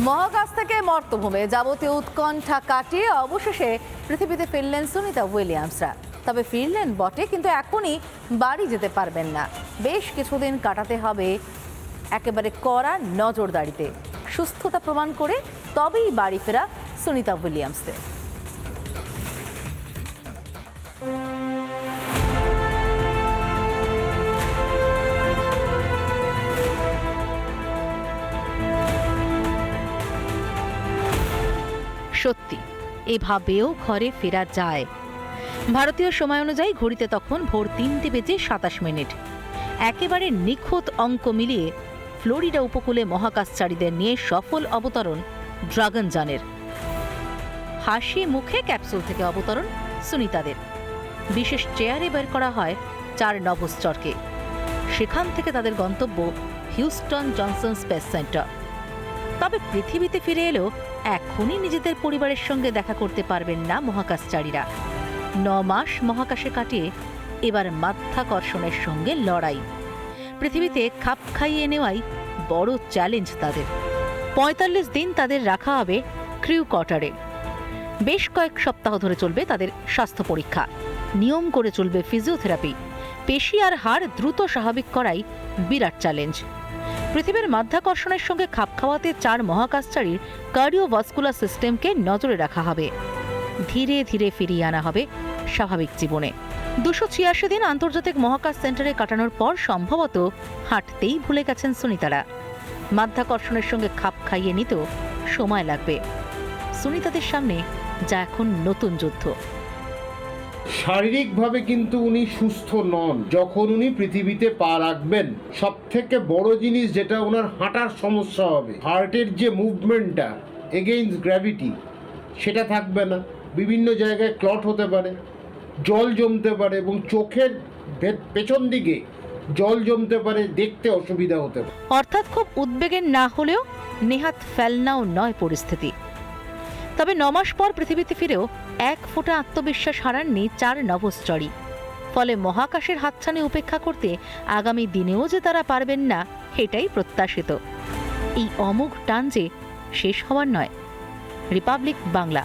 মহাকাশ থেকে মর্তভূমে যাবতীয় উৎকণ্ঠা কাটিয়ে অবশেষে পৃথিবীতে ফিরলেন সুনিতা উইলিয়ামসরা। তবে ফিরলেন বটে, কিন্তু এখনই বাড়ি যেতে পারবেন না। বেশ কিছুদিন কাটাতে হবে একেবারে কড়া নজরদারিতে। সুস্থতা প্রমাণ করে তবেই বাড়ি ফেরা সুনিতা উইলিয়ামসদের। সত্যি। এভাবেও ঘরে ফেরা যায়। ভারতীয় সময় অনুযায়ী ঘড়িতে তখন ভোর তিনটে বেজে সাতাশ মিনিট। একেবারে নিখুঁত অঙ্ক মিলিয়ে ফ্লোরিডা উপকূলে মহাকাশচারীদের নিয়ে সফল অবতরণ ড্রাগন যানের হাসি মুখে ক্যাপসুল থেকে অবতরণ সুনিতাদের। বিশেষ চেয়ারে বের করা হয় চার নভশ্চরকে। সেখান থেকে তাদের গন্তব্য হিউস্টন জনসন স্পেস সেন্টার। তবে পৃথিবীতে ফিরে এলেও এখনই নিজেদের পরিবারের সঙ্গে দেখা করতে পারবেন না মহাকাশচারীরা। ন মাস মহাকাশে কাটিয়ে এবার মাধ্যাকর্ষণের সঙ্গে লড়াই। পৃথিবীতে খাপ খাইয়ে নেওয়াই বড় চ্যালেঞ্জ তাদের। পঁয়তাল্লিশ দিন তাদের রাখা হবে ক্রিউ কোয়ার্টারে। বেশ কয়েক সপ্তাহ ধরে চলবে তাদের স্বাস্থ্য পরীক্ষা। নিয়ম করে চলবে ফিজিওথেরাপি। পেশি আর হাড় দ্রুত স্বাভাবিক করাই বিরাট চ্যালেঞ্জ। পৃথিবীর মাধ্যাকর্ষণের সঙ্গে খাপ খাওয়াতে চার মহাকাশচারীর কার্ডিও কার্ডিওভাস্কুলার সিস্টেমকে নজরে রাখা হবে। ধীরে ধীরে ফিরিয়ে আনা হবে স্বাভাবিক জীবনে। দুশো ছিয়াশি দিন আন্তর্জাতিক মহাকাশ সেন্টারে কাটানোর পর সম্ভবত হাঁটতেই ভুলে গেছেন সুনিতারা। মাধ্যাকর্ষণের সঙ্গে খাপ খাইয়ে নিতেও সময় লাগবে। সুনিতাদের সামনে যা এখন নতুন যুদ্ধ। শারীরিকভাবে কিন্তু উনি সুস্থ নন। যখন উনি পৃথিবীতে পা রাখবেন সব থেকে বড় জিনিস যেটা ওনার হাঁটার সমস্যা হবে, হার্টের যে মুভমেন্টটা এগেইনস্ট গ্র্যাভিটি সেটা থাকবে না। বিভিন্ন জায়গায় ক্লট হতে পারে, জল জমতে পারে এবং চোখের পেছন দিকে জল জমতে পারে, দেখতে অসুবিধা হতে পারে। অর্থাৎ খুব উদ্বেগের না হলেও নেহাত ফেলনাও নয় পরিস্থিতি। তবে নমাস পর পৃথিবীতে ফিরেও এক ফোঁটা আত্মবিশ্বাস হারাননি চার নভশ্চরী। ফলে মহাকাশের হাতছানি উপেক্ষা করতে আগামী দিনেও যে তারা পারবেন না, সেটাই প্রত্যাশিত। এই অমোঘ টান যে শেষ হওয়ার নয়। রিপাবলিক বাংলা।